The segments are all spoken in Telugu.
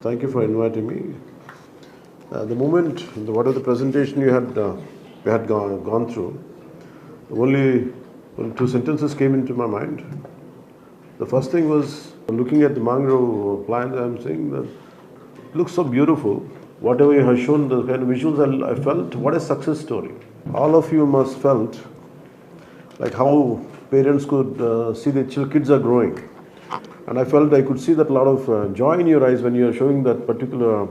Thank you for inviting me. Uh, the moment, the, whatever the presentation you had, uh, had gone, gone through, only, only two sentences came into my mind. The first thing was looking at the mangrove plant. I'm saying that it looks so beautiful. Whatever you have shown, the kind of visuals, I, I felt what a success story. All of you must felt like how parents could uh, see their kids are growing. And I felt I could see that lot of uh, joy in your eyes when you are showing that particular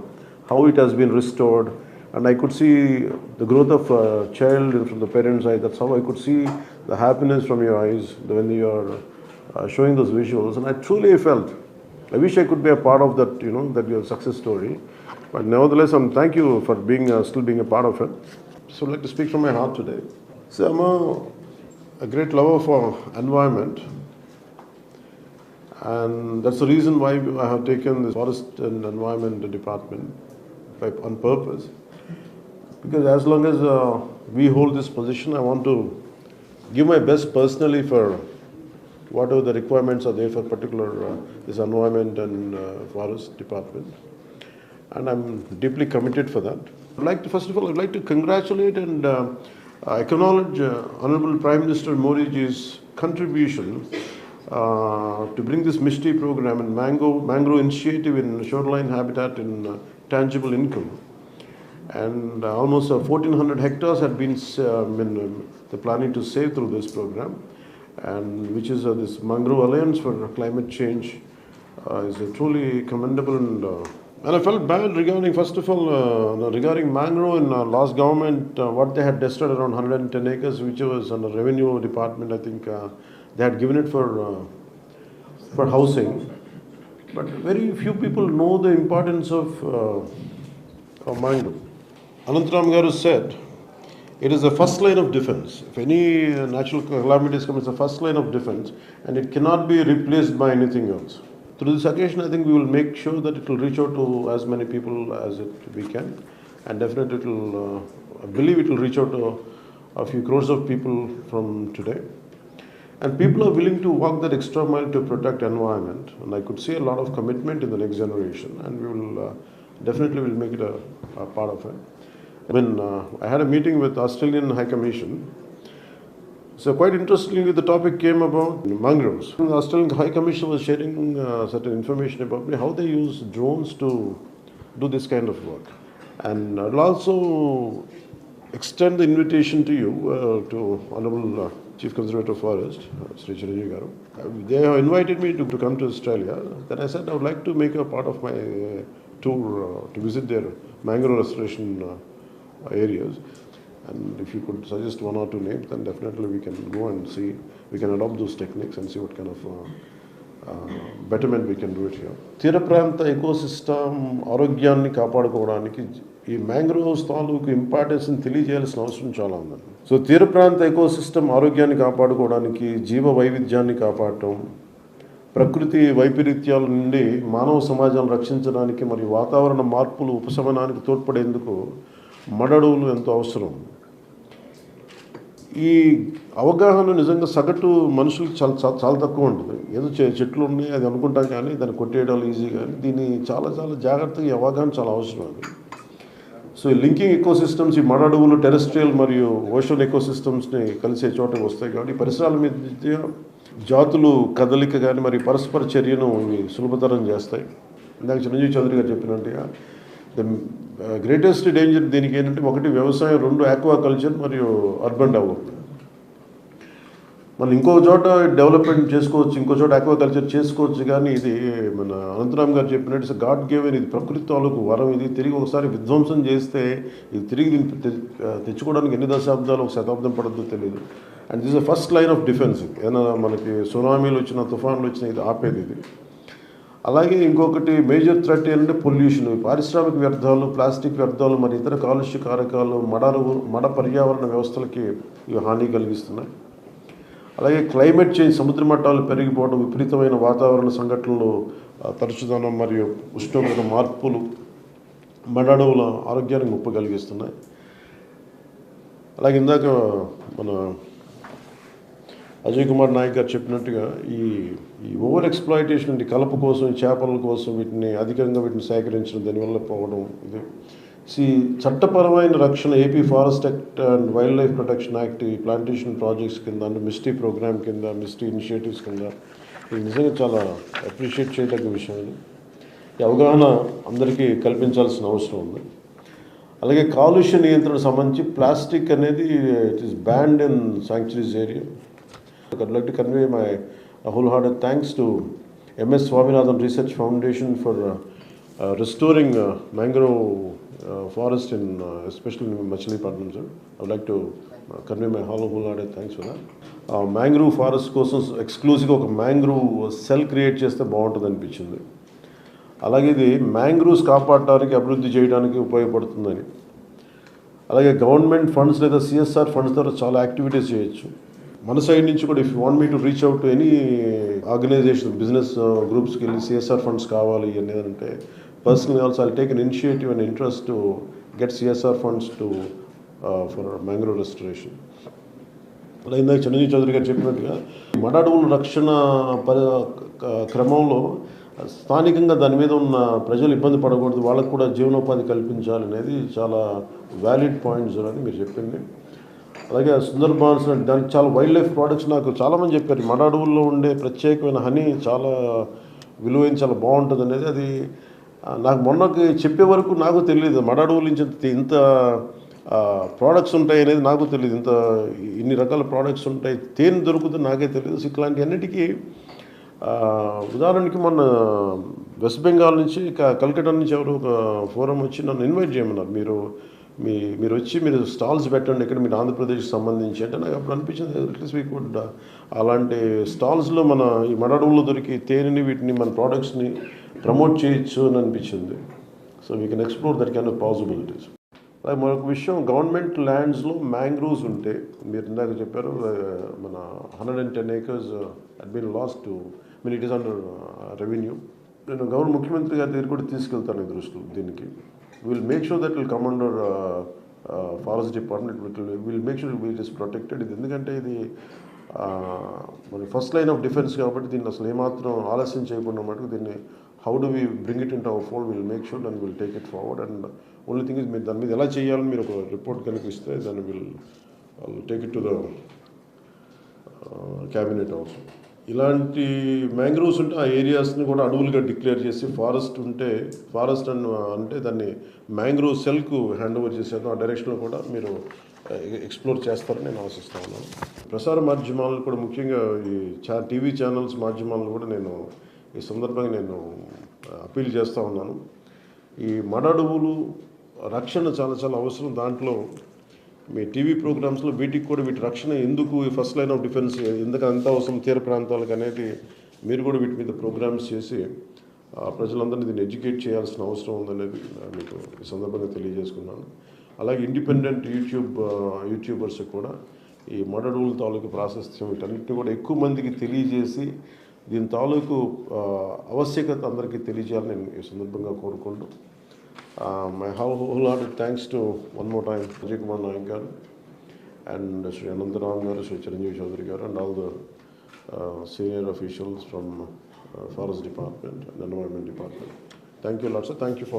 how it has been restored. And I could see the growth of a child from the parents' eye. That's how I could see the happiness from your eyes when you are uh, showing those visuals. And I truly felt, I wish I could be a part of that, you know, that your success story. But nevertheless, I'm thank you for being uh, still being a part of it. So I'd like to speak from my heart today. So I'm a, a great lover for environment. And that's the reason why I have taken this Forest and Environment Department on purpose. Because as long as uh, we hold this position, I want to give my best personally for whatever the requirements are there for particular uh, this environment and uh, forest department. And I'm deeply committed for that. I'd like to, first of all, I'd like to congratulate and uh, acknowledge uh, Honorable Prime Minister Modi's contribution uh, to bring this Mishti program and Mango, Mangrove Initiative in shoreline habitat in uh, tangible income. And uh, almost uh, 1400 hectares had been, s- uh, um, the planning to save through this program. And which is uh, this Mangrove Alliance for Climate Change uh, is a truly commendable and uh, and I felt bad regarding, first of all, uh, regarding mangrove in uh, last government, uh, what they had destroyed around 110 acres, which was under revenue department, I think uh, they had given it for uh, for housing. But very few people know the importance of, uh, of. Anantaram Garu said, it is the first line of defense. If any uh, natural calamities come, it's the first line of defense, and it cannot be replaced by anything else. Through this occasion, I think we will make sure that it will reach out to as many people as it we can, and definitely it will. Uh, I believe it will reach out to a few crores of people from today. And people are willing to walk that extra mile to protect environment, and I could see a lot of commitment in the next generation, and we will uh, definitely will make it a, a part of it. When uh, I had a meeting with Australian High Commission, so quite interestingly, the topic came about mangroves. The Australian High Commission was sharing uh, certain information about how they use drones to do this kind of work. And I'll also extend the invitation to you, uh, to Honorable uh, Chief Conservator of Forest, uh, Sri Chiranjeev Garu. Uh, They have invited me to, to come to Australia. Then I said I would like to make a part of my uh, tour uh, to visit their mangrove restoration uh, areas. And if you could suggest one or two names, then definitely we can go and see, we can adopt those techniques and see what kind of betterment we can do it here తీర ప్రాంత ఎకోసిస్టమ్ ఆరోగ్యాన్ని కాపాడుకోవడానికి ఈ మ్యాంగ్రోవ్స్ తాలూకు ఇంపార్టెన్స్ని తెలియజేయాల్సిన అవసరం చాలా ఉందండి సో తీర ప్రాంత ఎకోసిస్టమ్ ఆరోగ్యాన్ని కాపాడుకోవడానికి జీవ వైవిధ్యాన్ని కాపాడటం ప్రకృతి వైపరీత్యాల నుండి మానవ సమాజాన్ని రక్షించడానికి మరియు వాతావరణ మార్పులు ఉపశమనానికి తోడ్పడేందుకు మడడువులు ఎంతో అవసరం ఈ అవగాహన నిజంగా సగటు మనుషులు చాలా చాలా తక్కువ ఉంటుంది. ఏదో చె- చెట్లు ఉన్నాయి అది అనుకుంటాం కానీ దాన్ని కొట్టేయడం ఈజీ కానీ దీన్ని చాలా చాలా జాగ్రత్తగా ఈ అవగాహన చాలా అవసరం అది. సో లింకింగ్ ఎకోసిస్టమ్స్ ఈ మడడవులు టెరెస్ట్రియల్ మరియు ఓషన్ ఎకోసిస్టమ్స్ని కలిసే చోట వస్తాయి కాబట్టి పరిసరాల మీద జాతులు కదలిక కానీ మరి పరస్పర చర్యను ఇవి సులభతరం చేస్తాయి. ఇందాక చిరంజీవి చౌదరి గారు చెప్పినట్టుగా గ్రేటెస్ట్ డేంజర్ దీనికి ఏంటంటే ఒకటి వ్యవసాయం రెండు ఆక్వా కల్చర్ మరియు అర్బన్ డెవలప్మెంట్ మనం ఇంకో చోట డెవలప్మెంట్ చేసుకోవచ్చు ఇంకో చోట ఆక్వాకల్చర్ చేసుకోవచ్చు కానీ ఇది మన అనంతరామ్ గారు చెప్పినట్టు గాడ్ గేవెన్ ఇది ప్రకృతి తాలూకు వరం ఇది తిరిగి ఒకసారి విధ్వంసం చేస్తే ఇది తిరిగి దీన్ని తెచ్చుకోవడానికి ఎన్ని దశాబ్దాలు ఒక శతాబ్దం పడద్దో తెలియదు and this first line of defence ఏదైనా మనకి సునామీలు వచ్చిన తుఫాన్లు వచ్చిన ఇది ఆపేది ఇది. అలాగే ఇంకొకటి మేజర్ థ్రెట్ ఏంటంటే పొల్యూషన్. పారిశ్రామిక వ్యర్థాలు ప్లాస్టిక్ వ్యర్థాలు మరి ఇతర కాలుష్య కారకాలు మడలు మడ పర్యావరణ వ్యవస్థలకి ఇవి హాని కలిగిస్తున్నాయి. అలాగే క్లైమేట్ చేంజ్ సముద్ర మట్టాలు పెరిగిపోవడం విపరీతమైన వాతావరణ సంఘటనలు తరచుదనం మరియు ఉష్ణోగ్రత మార్పులు మడడవుల ఆరోగ్యానికి ముప్పు కలిగిస్తున్నాయి. అలాగే ఇందాక మన అజయ్ కుమార్ నాయక్ గారు చెప్పినట్టుగా ఈ ఈ ఓవర్ ఎక్స్ప్లాయిటేషన్ అంటే కలప కోసం చేపల కోసం వీటిని అధికంగా వీటిని సేకరించడం దానివల్ల పోవడం ఇది. సి చట్టపరమైన రక్షణ AP forest act and wildlife protection act ఈ ప్లాంటేషన్ ప్రాజెక్ట్స్ కింద అంటే మిస్టీ ప్రోగ్రామ్ కింద మిస్టీ ఇనిషియేటివ్స్ కింద ఇది నిజంగా చాలా అప్రిషియేట్ చేయదగ్గ విషయం ఇది. ఈ అవగాహన అందరికీ కల్పించాల్సిన అవసరం ఉంది. అలాగే కాలుష్య నియంత్రణ సంబంధించి ప్లాస్టిక్ అనేది it is banned in sanctuaries area I'd like to convey my uh, wholehearted thanks to MS Swaminathan Research Foundation for uh, uh, restoring uh, mangrove uh, forest in, uh, especially in Machilipatnam, sir. I'd like to uh, convey my whole- wholehearted thanks for that. Uh, mangrove forest కోసం ఎక్స్క్లూజివ్గా ఒక మ్యాంగ్రూవ్ సెల్ క్రియేట్ చేస్తే బాగుంటుంది అనిపించింది అలాగే ఇది మ్యాంగ్రూవ్స్ కాపాడటానికి అభివృద్ధి చేయడానికి ఉపయోగపడుతుందని అలాగే గవర్నమెంట్ ఫండ్స్ లేదా సిఎస్ఆర్ ఫండ్స్ ద్వారా చాలా యాక్టివిటీస్ చేయొచ్చు మన సైడ్ నుంచి కూడా if want me to reach out any organisation business గ్రూప్స్కి వెళ్ళి సిఎస్ఆర్ ఫండ్స్ కావాలి అనేది అంటే personal also I take an initiative and interest to get CSR funds to for mangrove restoration అలా ఇందాక చిరంజీవి చౌదరి గారు చెప్పినట్టుగా మడ అడవుల రక్షణ పరి క- క్రమంలో స్థానికంగా దాని మీద ఉన్న ప్రజలు ఇబ్బంది పడకూడదు వాళ్ళకు కూడా జీవనోపాధి కల్పించాలనేది చాలా వ్యాలిడ్ పాయింట్స్ అని మీరు చెప్పింది. అలాగే సుందర్బాన్స్ దానికి చాలా వైల్డ్ లైఫ్ ప్రోడక్ట్స్ నాకు చాలామంది చెప్పారు. మడ అడవుల్లో ఉండే ప్రత్యేకమైన హనీ చాలా విలువైన చాలా బాగుంటుంది అనేది అది నాకు మొన్నకి చెప్పే వరకు నాకు తెలియదు మడ అడవుల నుంచి ఇంత- ప్రోడక్ట్స్ ఉంటాయి అనేది నాకు తెలియదు ఇంత ఇన్ని రకాల ప్రోడక్ట్స్ ఉంటాయి. తేనె దొరుకుతుంది నాకే తెలియదు ఇట్లాంటి అన్నిటికీ ఉదాహరణకి మొన్న వెస్ట్ బెంగాల్ నుంచి క- నుంచి ఎవరు ఒక ఫోరం వచ్చి నన్ను ఇన్వైట్ చేయమన్నారు. మీరు మీ మీరు వచ్చి మీరు స్టాల్స్ పెట్టండి ఇక్కడ మీరు ఆంధ్రప్రదేశ్కి సంబంధించి అంటే నాకు అప్పుడు అనిపించింది అట్లీస్ట్ వీ కుడ్ అలాంటి స్టాల్స్లో మన ఈ మడడంలో దొరికి తేనెని వీటిని మన ప్రోడక్ట్స్ని ప్రమోట్ చేయొచ్చు అని అనిపించింది. So we can explore that can possibilities అలాగే మరొక విషయం గవర్నమెంట్ ల్యాండ్స్లో మ్యాంగ్రోవ్స్ ఉంటే మీరు ఇందాక చెప్పారు మన hundred and ten acres at been lost to mean it is under revenue నేను గవర్నమెంట్ ముఖ్యమంత్రి గారి దగ్గర కూడా తీసుకెళ్తాను ఈ దృష్టిలో దీనికి. Will make sure that will come under forest department will make sure will is protected ఇది ఎందుకంటే ఇది మరి ఫస్ట్ లైన్ ఆఫ్ డిఫెన్స్ కాబట్టి దీన్ని అసలు ఏమాత్రం ఆలస్యం చేయకుండా మటుకు దీన్ని how do we bring it in our fold will make sure and will take it forward and only thing is మీరు దాని మీద ఎలా చేయాలని మీరు ఒక రిపోర్ట్ కనుక ఇస్తే దాన్ని will take it to the cabinet అవసరం ఇలాంటి మ్యాంగ్రోవ్స్ ఉంటే ఆ ఏరియాస్ని కూడా అడవులుగా డిక్లేర్ చేసి ఫారెస్ట్ ఉంటే ఫారెస్ట్ అని అంటే దాన్ని మ్యాంగ్రోవ్ సెల్కు హ్యాండ్ ఓవర్ చేసేది ఆ డైరెక్షన్లో కూడా మీరు ఎక్స్ప్లోర్ చేస్తారని నేను ఆశిస్తా ఉన్నాను. ప్రసార మాధ్యమాలు కూడా ముఖ్యంగా ఈ చా టీవీ ఛానల్స్ మాధ్యమాలను కూడా నేను ఈ సందర్భంగా నేను అప్పీల్ చేస్తూ ఉన్నాను. ఈ మడ అడవులు రక్షణ చాలా చాలా అవసరం దాంట్లో. మీ టీవీ ప్రోగ్రామ్స్లో వీటికి కూడా వీటి రక్షణ ఎందుకు ఫస్ట్ లైన్ ఆఫ్ డిఫెన్స్ ఎందుకు అంత అవసరం తీర ప్రాంతాలకు అనేది మీరు కూడా వీటి మీద ప్రోగ్రామ్స్ చేసి ప్రజలందరినీ దీన్ని ఎడ్యుకేట్ చేయాల్సిన అవసరం ఉందనేది మీకు ఈ సందర్భంగా తెలియజేసుకున్నాను. అలాగే ఇండిపెండెంట్ యూట్యూబ్ యూట్యూబర్స్ కూడా ఈ మడడూల తాలూకు ప్రాశస్త్యం వీటన్నిటిని కూడా ఎక్కువ మందికి తెలియజేసి దీని తాలూకు ఆవశ్యకత అందరికీ తెలియజేయాలని నేను ఈ సందర్భంగా కోరుకుంటూ Uh, my wholehearted thanks to one more time Ajay Kumar Naik and Sri Anantaram garu, Sri Chiranjeevi Chaudhary and all the uh, senior officials from uh, Forest Department and Environment Department. Thank you a lot, sir. Thank you for